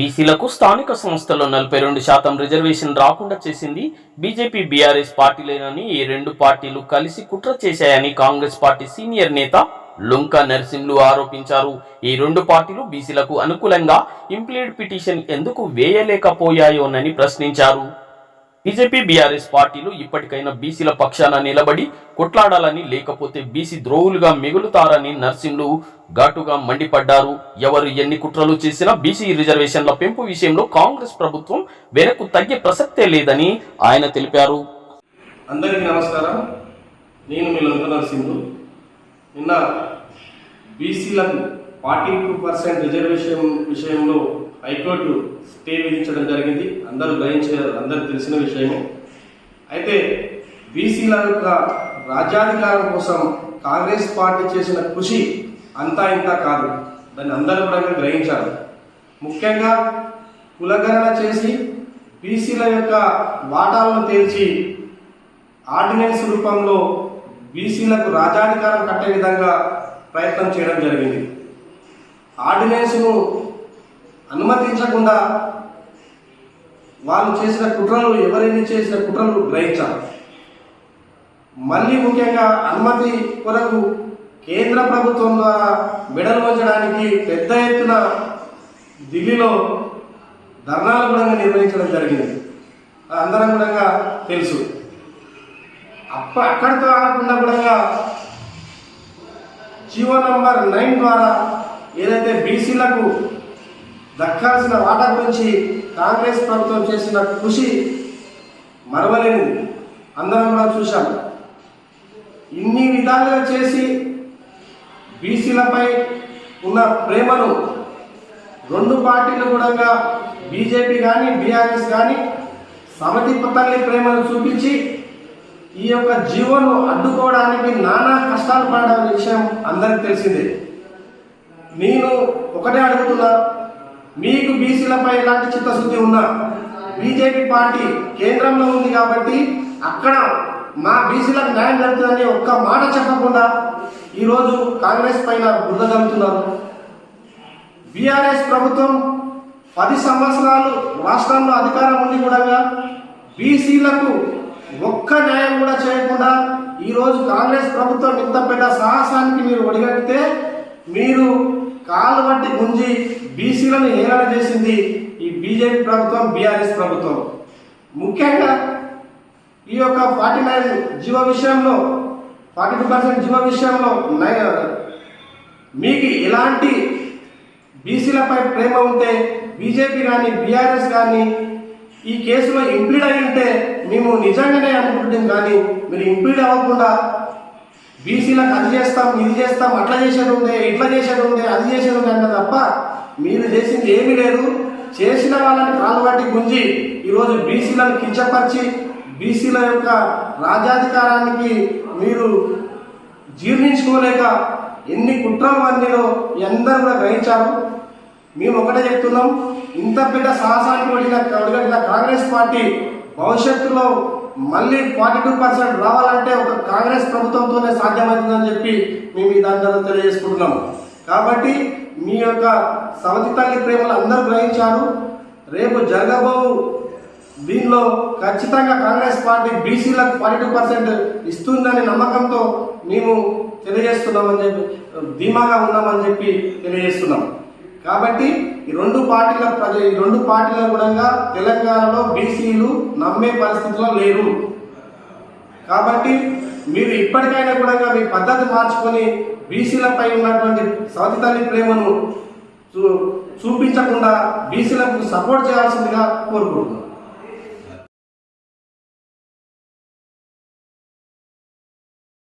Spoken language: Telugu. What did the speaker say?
బీసీలకు స్థానిక సంస్థల్లో నలభై రెండు శాతం రిజర్వేషన్ రాకుండా చేసింది బీజేపీ బీఆర్ఎస్ పార్టీలేనని ఈ రెండు పార్టీలు కలిసి కుట్ర చేశాయని కాంగ్రెస్ పార్టీ సీనియర్ నేత లుంకా నర్సింహ్లు ఆరోపించారు. ఈ రెండు పార్టీలు బీసీలకు అనుకూలంగా ఇంప్లీడ్ పిటిషన్ ఎందుకు వేయలేకపోయాయోనని ప్రశ్నించారు. బీజేపీ బీఆర్ఎస్ పార్టీలు ఇప్పటికైనా బీసీల పక్షాన నిలబడి కొట్లాడాలని లేకపోతే బీసీ ద్రోహులుగా మిగులుతారని నర్సింహులు ఘాటుగా మండిపడ్డారు. ఎవరు ఎన్ని కుట్రలు చేసినా బీసీ రిజర్వేషన్ల పెంపు విషయంలో కాంగ్రెస్ ప్రభుత్వం వెనక్కు తగ్గే ప్రసక్తే లేదని ఆయన తెలిపారు. అందరికీ నమస్కారం. నేను మీ లంక నరసింహు నిన్న బీసీలకు ఫార్టీ టూ పర్సెంట్ రిజర్వేషన్ విషయంలో హైకోర్టు స్టే విధించడం జరిగింది. అందరూ గ్రహించే అందరూ తెలిసిన విషయమే. అయితే బీసీల యొక్క రాజ్యాధికారం కోసం కాంగ్రెస్ పార్టీ చేసిన కృషి అంతా ఇంత కాదు. దాన్ని అందరూ కూడా గ్రహించారు. ముఖ్యంగా కులగణన చేసి బీసీల యొక్క వాటాలను తేల్చి ఆర్డినెన్స్ రూపంలో బీసీలకు రాజాధికారం కట్టే విధంగా ప్రయత్నం చేయడం జరిగింది. ఆర్డినెన్స్ను అనుమతించకుండా వాళ్ళు చేసిన కుట్రలు ఎవరైనా చేసిన కుట్రలు గ్రహించాలి. మళ్ళీ ముఖ్యంగా అనుమతి కొరకు కేంద్ర ప్రభుత్వం ద్వారా మెడలు వంచడానికి పెద్ద ఎత్తున ఢిల్లీలో ధర్నాలు కూడా నిర్వహించడం జరిగింది. అది అందరం కూడా తెలుసు. అప్ప అక్కడితో ఆగకుండా కూడా జీవో నంబర్ నైన్ ద్వారా ఏదైతే బీసీలకు దక్కాల్సిన వాటా గురించి కాంగ్రెస్ ప్రభుత్వం చేసిన కృషి మరవలేనిది అందరం కూడా చూశాం. ఇన్ని విధాలుగా చేసి బీసీలపై ఉన్న ప్రేమను రెండు పార్టీలు కూడా బీజేపీ కానీ బీఆర్ఎస్ కానీ సమతి తల్లి ప్రేమను చూపించి ఈ యొక్క జీవోను అడ్డుకోవడానికి నానా కష్టాలు పడడం విషయం అందరికి తెలిసిందే. నేను ఒకటే అడుగుతున్నా. మీకు బీసీలపై ఎలాంటి చిత్తశుద్ధి ఉన్నా బీజేపీ పార్టీ కేంద్రంలో ఉంది కాబట్టి అక్కడ మా బీసీలకు న్యాయం జరుగుతుందని ఒక్క మాట చెప్పకుండా ఈరోజు కాంగ్రెస్ పైన బురద జరుగుతున్నారు బీఆర్ఎస్ ప్రభుత్వం పది సంవత్సరాలు రాష్ట్రంలో అధికారం ఉండి కూడా బీసీలకు ఒక్క న్యాయం కూడా చేయకుండా ఈరోజు కాంగ్రెస్ ప్రభుత్వం ఇంత పెద్ద సాహసానికి మీరు ఒడిగట్టితే మీరు కాలు బట్టి గుంజి బీసీలను హేళన చేసింది ఈ బీజేపీ ప్రభుత్వం బీఆర్ఎస్ ప్రభుత్వం. ముఖ్యంగా ఈ యొక్క ఫార్టీ నైన్ జీవ విషయంలో ఫార్టీ టూ పర్సెంట్ జీవ విషయంలో మీకు ఎలాంటి బీసీలపై ప్రేమ ఉంటే బీజేపీ కానీ బీఆర్ఎస్ కానీ ఈ కేసులో ఇంప్లీడ్ అయి ఉంటే మేము నిజంగానే అనుకుంటున్నాం కానీ మీరు ఇంప్లీడ్ అవ్వకుండా బీసీలకు అది చేస్తాం ఇది చేస్తాం అట్లా చేసేది ఉండే ఇట్లా చేసేది ఉండే అది చేసేది ఉండే అన్న తప్ప మీరు చేసింది ఏమీ లేదు. చేసిన వాళ్ళని కాలు పట్టి గుంజి ఈరోజు బీసీలను కించపరిచి బీసీల యొక్క రాజ్యాధికారానికి మీరు జీర్ణించుకోలేక ఎన్ని కుట్రలు అన్నీలో అందరూ కూడా గ్రహించారు. మేము ఒకటే చెప్తున్నాం ఇంత పెద్ద సాహసానికి వెళ్ళిన ఒడిగట్టిన కాంగ్రెస్ పార్టీ భవిష్యత్తులో మళ్ళీ ఫార్టీ టూ పర్సెంట్ రావాలంటే ఒక కాంగ్రెస్ ప్రభుత్వంతోనే సాధ్యమవుతుందని చెప్పి మేము ఈ దాని ద్వారా కాబట్టి మీ యొక్క సవతి తల్లి ప్రేమలు అందరూ గ్రహించారు. రేపు జరగబోవు దీనిలో ఖచ్చితంగా కాంగ్రెస్ పార్టీ బీసీలకు ఫార్టీ టూ పర్సెంట్ ఇస్తుందనే నమ్మకంతో మేము తెలియజేస్తున్నామని చెప్పి ధీమాగా ఉన్నామని చెప్పి తెలియజేస్తున్నాం. కాబట్టి ఈ రెండు పార్టీల ప్రజ ఈ రెండు పార్టీల కూడా తెలంగాణలో బీసీలు నమ్మే పరిస్థితిలో లేరు. కాబట్టి మీరు ఇప్పటికైనా కూడా మీ పద్ధతి మార్చుకొని బీసీలపై ఉన్నటువంటి సవతి తల్లి ప్రేమను చూ చూపించకుండా బీసీలకు సపోర్ట్ చేయాల్సిందిగా కోరుకుంటున్నాను.